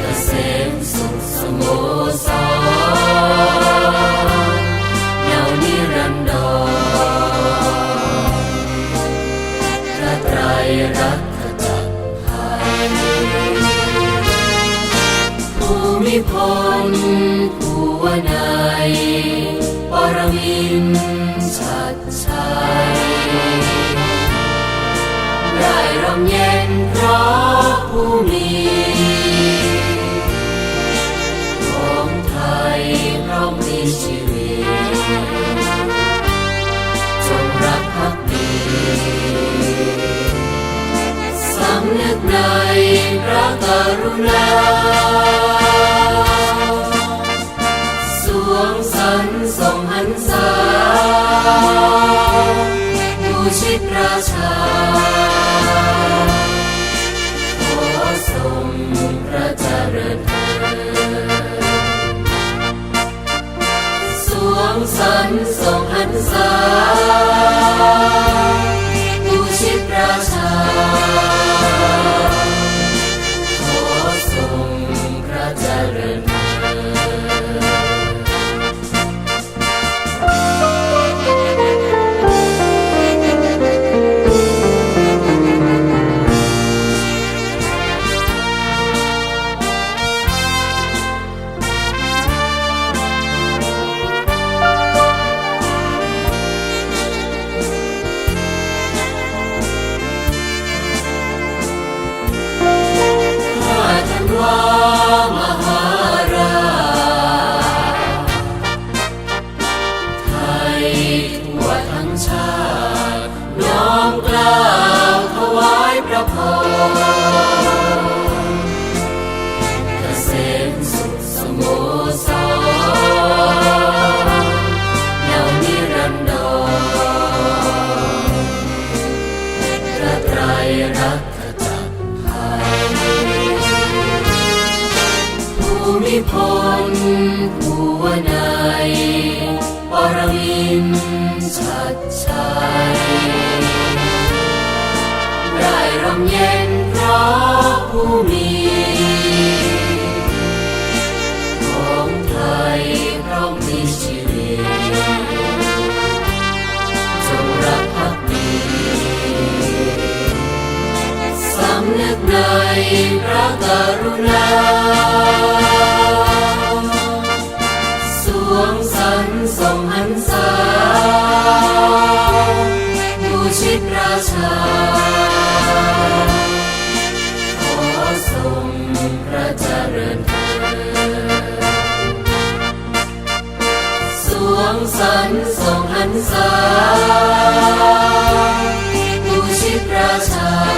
เกษมสุขสโมสรเนานิรันดรพระไตรรัตนภัยภูมิพลภูวนา me Spirit. มิพลภูวนายปรมินชัดชัยได้ร่มเย็นเพราะผู้มีของไทยพร้อมมีชีวิตจงรักพักดีสำนึกในพระกรุณา ของสันทรงหันษาผู้ชิดราชา